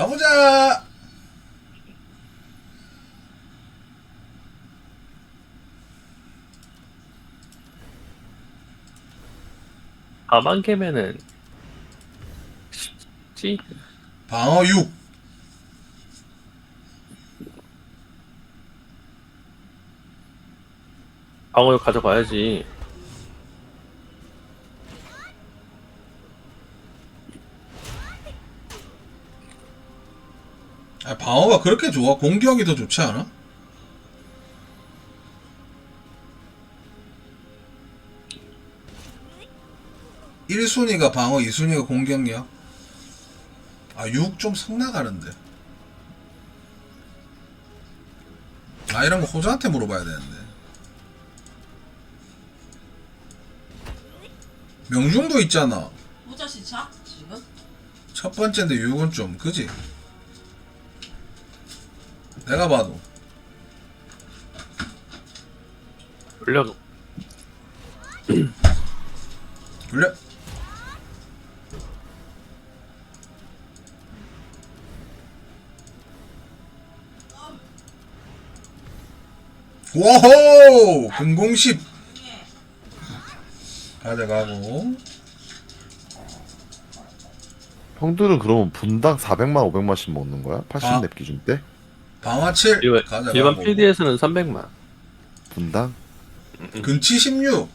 가보자. 가만 개면은 쉽지? 방어 6. 방어를 가져가야지. 아, 방어가 그렇게 좋아? 공격이 더 좋지 않아? 일순위가 방어, 이순위가 공격이야. 아, 6좀 성나가는데. 아, 이런 거 호주한테 물어봐야 되는데. 명중도 있잖아. 모자 시차 지금? 첫 번째인데 6은 좀, 그지? 내가 봐도. 물려 물려. 워호! 금공십 가져가고 형들은 그러면 분당 400만 500만씩 먹는 거야? 80렙 아. 기준 때? 방화 7 일반, 가져가고 일반 PD에서는 300만. 분당? 근치 16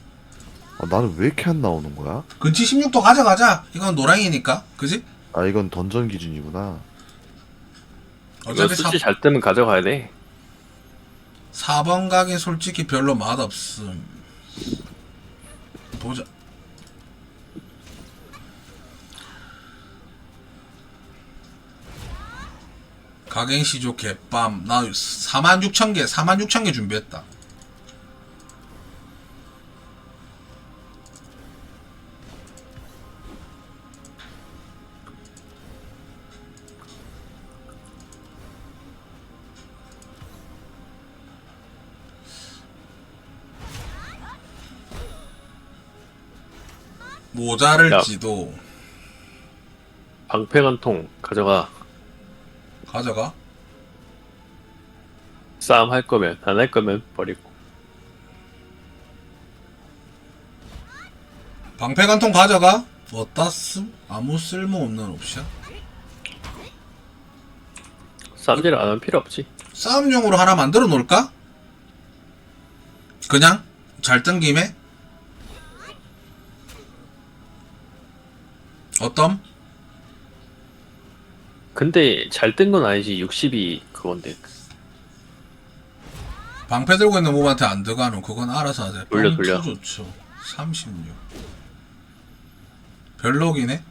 아, 나는 왜 이렇게 안 나오는 거야? 근치 16도 가져가자 이건 노랑이니까 그지? 아 이건 던전 기준이구나 어차피 어차피 수치 잘 뜨면 가져가야 돼. 4, 번 가긴 솔직히 별로 맛없음 보자 가갱시조 개빰. 나 46,000개 46,000개 준비했다. 모자를지도. 방패관통 가져가. 가져가 싸움 할 거면 안 할 거면 버리고. 방패관통 가져가 어따 쓴? 아무 쓸모 없는 옵션 쌈질 안 하면 필요 없지. 싸움용으로 하나 만들어 놓을까? 그냥 잘 뜬 김에 어떤? 근데 잘 뜬 건 아니지. 60이 그건데. 방패 들고 있는 몸한테 안 들어가는 그건 알아서 하세요. 돌려, 뻥투 돌려. 좋죠. 36. 별로기네.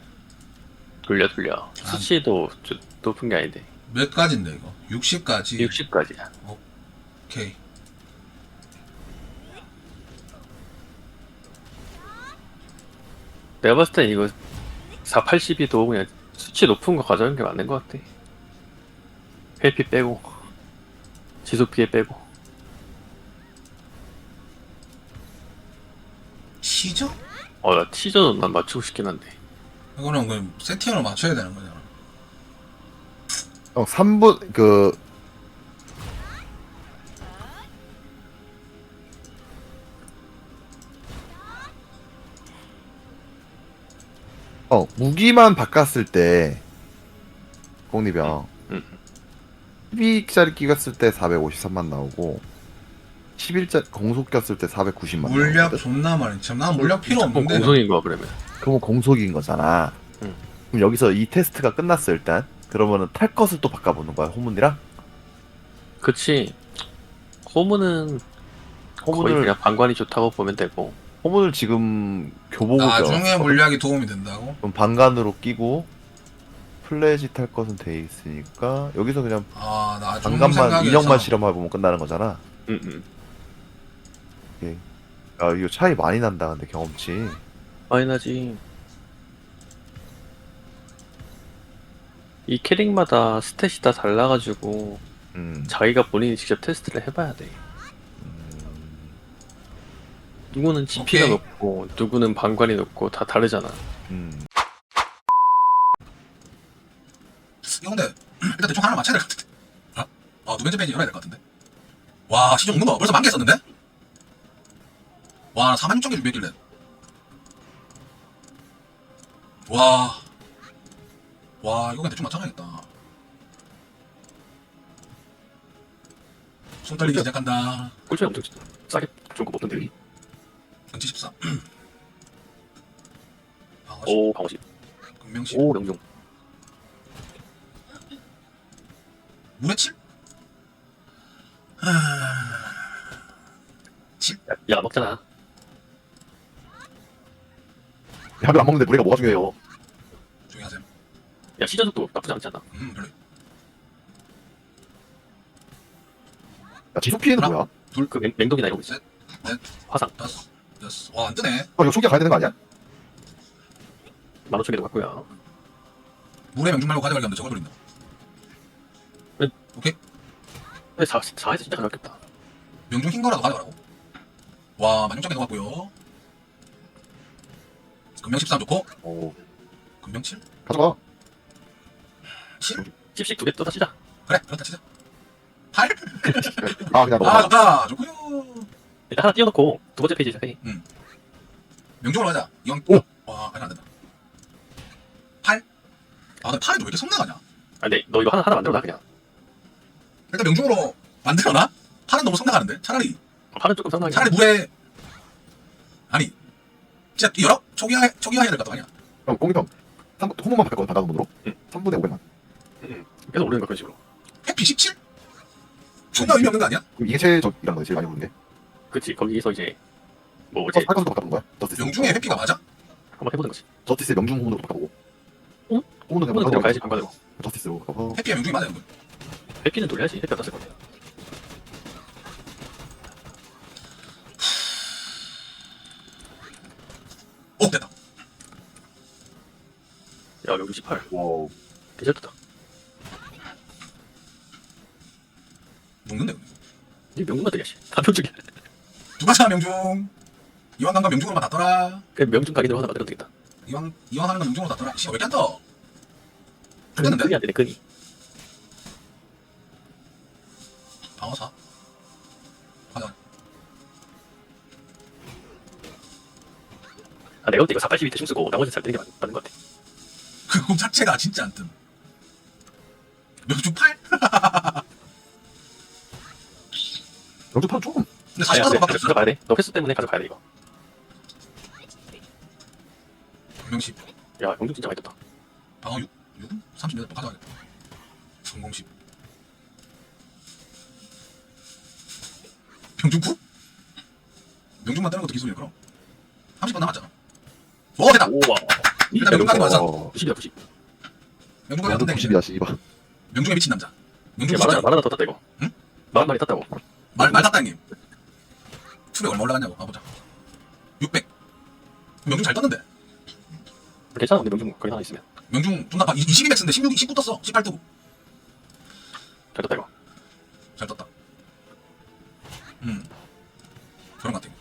돌려 돌려. 수치도 좀 높은 게 아닌데. 몇 가지인데 이거? 60까지. 60까지야. 오케이. 내가 봤을 땐 이거 480이도 그냥 수치 높은 거 가져가는 게 맞는 것 같아. 회피 빼고 지속 피해 빼고 시죠? 어 나 티저는 난 맞추고 싶긴 한데 이거는 그 세팅을 맞춰야 되는 거잖아. 형 3분 그 어, 무기만 바꿨을 때 공리병 음. 12짜리 끼갔을 때 453만 나오고 11짜 공속 꼈을 때 490만 물약 나오거든? 존나 많이. 참, 난 물약 필요 무조건 없는데. 공성인 거야 그러면 그러면 공속인 거잖아 음. 그럼 여기서 이 테스트가 끝났어 일단 그러면은 탈 것을 또 바꿔보는 거야 호문이랑 그치 호문은 거의 호문을 그냥 방관이 좋다고 보면 되고 호문을 지금 교복을 나중에 껴. 물약이 도움이 된다고? 그럼 방간으로 끼고 플래시 탈 것은 돼 있으니까 여기서 그냥 아, 나중 방간만 생각해서 인형만 실험해보면 끝나는 거잖아. 응응 아 이거 차이 많이 난다 근데 경험치. 많이 나지 이 캐릭마다 스탯이 다 달라가지고 음. 자기가 본인이 직접 테스트를 해봐야 돼 누구는 GP가 오케이. 높고 누구는 방관이 높고 다 다르잖아 음. 근데 일단 대충 하나 맞춰야 될 것 같은데. 어? 어, 두 번째 페이지 열어야 될 것 같은데. 와, 시중 없는 거 벌써 만개 썼는데? 와, 나 4만 6천 개 준비했길래. 와. 와, 이거 그냥 대충 맞춰놔야겠다. 손 떨리기 시작한다. 꿀차이 엄청 싸게 좋은 거 먹던데. 경치 14. 방어 10. 오 방어 10. 금명 10. 오 명중. 물에 7? 야, 야 먹잖아. 약을 안 먹는데 노래가 뭐가 중요해요 조용히 하세요. 야 시전속도 나쁘지 않지 않나? 음, 별로. 야 지속 피해는 하나? 뭐야? 그 맹, 맹독이나 이런 거 있어. 셋, 넷, 화상 다섯. 와, 안 뜨네. 어 이거 초기화 가야 되는 거 아니야? 15,000개도 갖고요. 물에 명중 말고 가져가려면 저걸 돌린다. 네. 오케이. 근데 4, 4에서 진짜 가볍겠다. 명중 흰 거라도 가져가라고. 와, 만육장에 넣어갔고요. 금명 13 좋고, 어 금명 7? 가져가 7? 칩씩 두개 뜯어 치자. 그래, 그렇다 치자. 8? 아 그냥 아, 넘어가 좋다. 좋고요 일단 하나 띄워놓고 두 번째 페이지 시작해. 명중으로 가자. 이왕, 오! 와, 아니, 안 된다. 8? 아, 근데 8은 왜 이렇게 성나가냐? 아 근데 너 이거 하나 하나 만들어놔 그냥. 일단 명중으로 만들어놔? 8은 너무 성나가는데? 차라리 팔은 조금 상당히. 차라리 물에 아니 진짜 열어? 초기화 초기화 해야 될것 같아 아니야 형 공기평 3분 호모만 바꿨거든 바다돈으로 응. 3분에 500만 계속 오르는 거 그런 식으로. 해피 17? 존나 의미 없는 거 아니야? 그럼 이게 최적이라는 거지 제일 많이 오는 게 그치 거기서 이제 뭐 어, 이제 할거수도 바꿔본 거야 저스티스 명중의 해피가 맞아? 한번 해보는 거지. 저스티스의 명중 호문으로 바꿔보고 응? 호문은 그냥 들어가야지 바꿔 관관으로. 저스티스로 바꿔서 해피가 명중이 맞아 여러분 해피는 돌려야지. 해피 어떻을 건데. 오 됐다 야 명중 18. 와우 괜찮다. 녹는데 이 명중만 들야지. 다 명중이야. 누가 차 명중 이왕 간거 명중으로만 다 떠라 그냥 명중 가게대로 하나 만들어도 되겠다. 이왕 이왕 하는 건 명중으로 다 떠라 씨왜 이렇게 안 떠? 끈이 됐는데? 안 되네 끈이. 방어사 가자 아 내가 볼 때 이거 482 대충 쓰고 나머지 잘 되는 게 맞, 맞는 것 같아. 그공 자체가 진짜 안뜸 명중 8? 명중 파는 조금 근데 아야 40%밖에 돼. 없어 가져가야 돼. 너 횟수 때문에 가져가야 돼 이거. 10야 명중 진짜 많이 떴다. 방어 6 6? 38번 가져가겠다 성공 10 명중 9? 명중만 뜨는 것도 기술이야 그럼 30번 남았잖아 오 됐다 오와. 일단 명중 가는 거 맞아 어, 90이다 90. 명중 가는 건데 90이야 씨발 명중에 미친 남자 명중 야, 말 하나 90말 말 하나 더 땄다 이거. 응? 말 많이 땄다고. 말탔다 형님 투력 얼마 올라갔냐고 가보자 600 명중 잘 떴는데 괜찮아 근데 명중 거기 하나 있으면 명중 존나 22맥스인데 16, 19 떴어 18 뜨고 잘 떴다 이거. 잘 떴다 음 그런 것 같아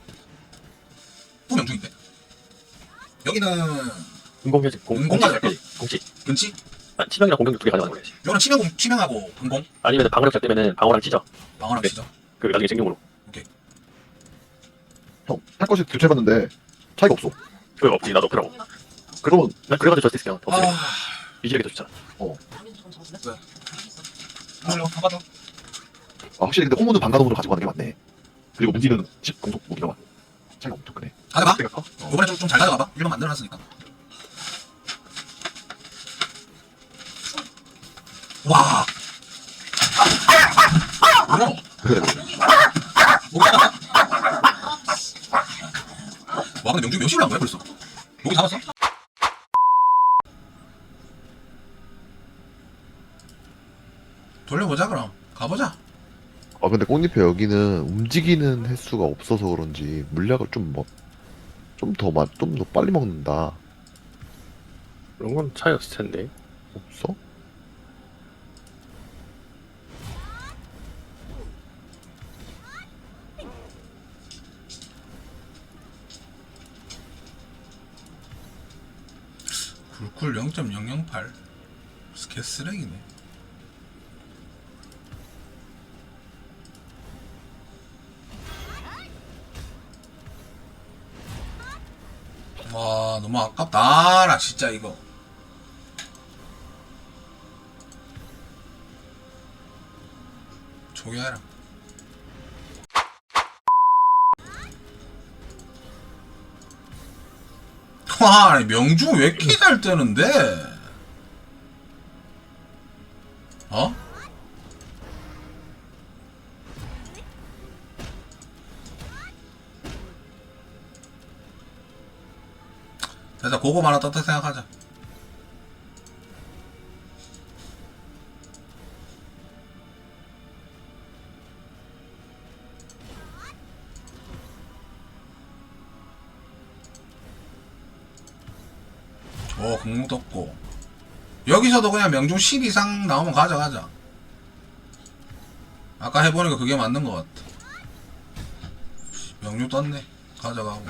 또 명중인데 여기는 공공해야지. 공 공공 공치 가져갈까? 공치. 근치 아 치명이랑 공격력 두개 가져가는 거야지. 여기는 치명, 치명하고 공공 아니면 방어력 잘 때면은 방어랑 찢어. 방어랑 네. 치죠 그 나중에 생용으로. 형 할 것이 교체해봤는데 차이가 없어 그거 없지 나도 없더라고. 그러면 난 그래가지고 저스티스 그냥 없으면 아 유지력이 더 좋잖아. 왜? 물론 가봐도 아, 확실히 근데 호문은 반가동으로 가지고 가는 게 맞네 그리고 문지는 10 공속 무기가 차이가 엄청 크네 가져가 내가 커? 이번에 좀잘 가져가봐 1번 만들어놨으니까 와 뭐야 그래 뭐야 와 근데 명중 몇십을 한 거야 벌써 목이 잡았어? 돌려보자 그럼 가보자 아 근데 꽃잎에 여기는 움직이는 횟수가 없어서 그런지 물약을 좀뭐좀더좀 더 빨리 먹는다 그런 건 차이 없을 텐데. 없어? 불쿨 0.008 개 쓰레기네. 와 너무 아깝다. 아, 라 진짜 이거. 조개하라. 와 아니, 명중 왜 이렇게 잘 뜨는데 어? 됐다 고급 하나 떴다 생각하자 오 공룡 떴고. 여기서도 그냥 명중 10 이상 나오면 가져가자. 아까 해보니까 그게 맞는 것 같아. 명중 떴네. 가져가고.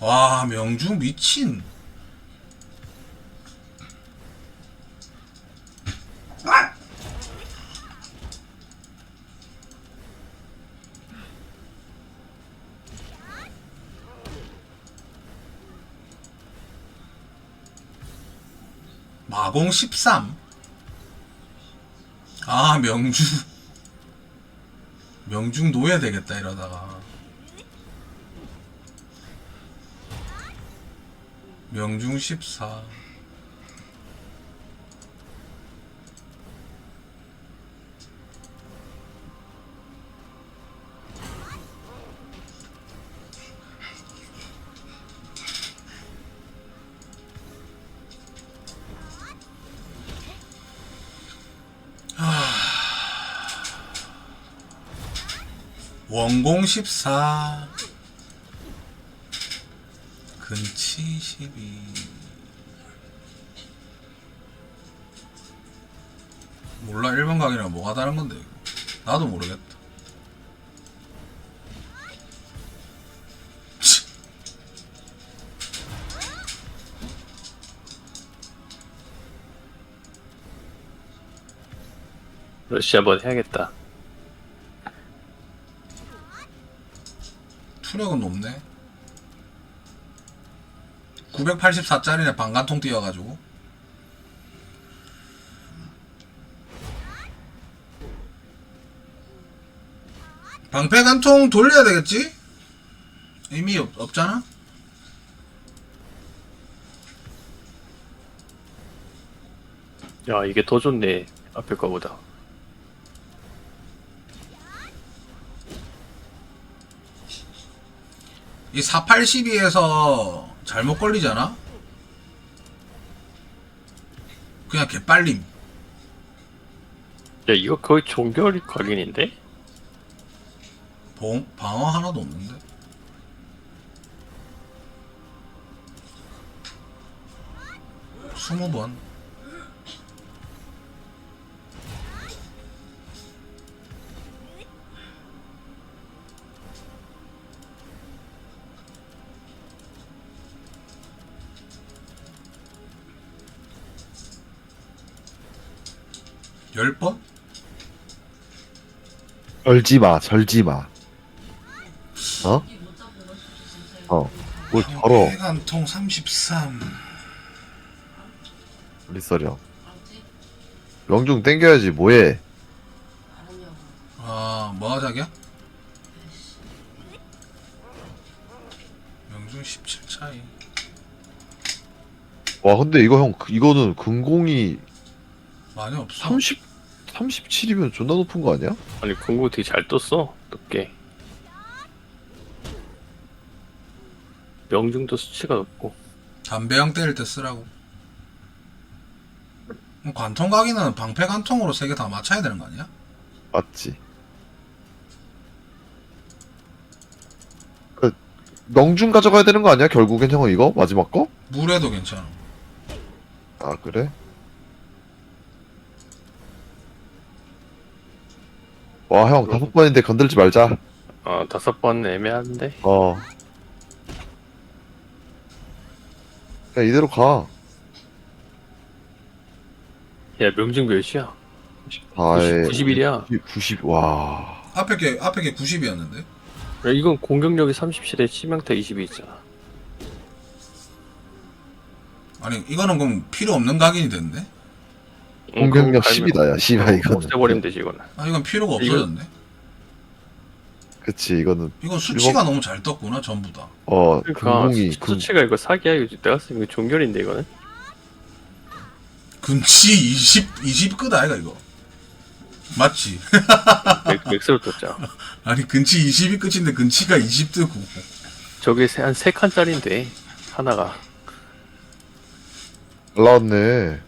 와 명중 미친 마공 13. 아, 명중. 명중 노예 되겠다, 이러다가. 명중 14. 원공 14 근치 12 몰라 1번 각이랑 뭐가 다른 건데 이거. 나도 모르겠다 치. 러시 한번 해야겠다. 투력은 높네 984짜리네 방간통 뛰어가지고 방패간통 돌려야 되겠지? 의미 없, 없잖아? 야 이게 더 좋네 앞에 거보다. 이 4812에서 잘못 걸리잖아? 그냥 개빨림 야 이거 거의 종결 각인인데? 봉, 방어 하나도 없는데? 스무 번 열 번? 절지 마, 절지 마. 어? 어. 뭘 절어. 대간통 33 우리 썰려. 알았지? 명중 땡겨야지, 뭐해. 아, 뭐가 자기야? 명중 17 차이. 와, 근데 이거 형, 그- 이거는 근공이 많이 없어. 30, 37이면 존나 높은 거 아니야? 아니 공구 되게 잘 떴어 높게. 명중도 수치가 높고. 담배형 때릴 때 쓰라고. 그럼 관통 각이는 방패 관통으로 세 개 다 맞춰야 되는 거 아니야? 맞지. 그, 명중 가져가야 되는 거 아니야? 결국엔 형은 이거? 마지막 거? 물에도 괜찮아. 아, 그래? 와, 형, 다섯 번인데 건들지 말자. 어 다섯 번 애매한데. 어. 그냥 이대로 가. 야 명중 몇이야? 4에. 91이야. 90, 와. 앞에 게 앞에 게 90이었는데. 야, 이건 공격력이 37에 치명타 20이 있잖아. 아니 이거는 그럼 필요 없는 각인이 됐네? 공격력 그거 10이다, 야, 씨발, 이거는. 없애버리면 되지, 이거는. 아 이건 필요가 이거- 없어졌네. 그치, 이거는, 이건 수치가 너무 잘 떴구나 전부 다. 어, 그러니까 금공이, 수, 금, 수치가 이거 사기야. 이거 내가 쓰는 거 종결인데, 이거는. 근치 20 20 끝 아이가 이거. 맞지? 맥, 맥스로 떴잖아. 아니 근치 20이 끝인데 근치가 20 뜨고. 저게 한 3칸짜리인데, 하나가. 올라왔네.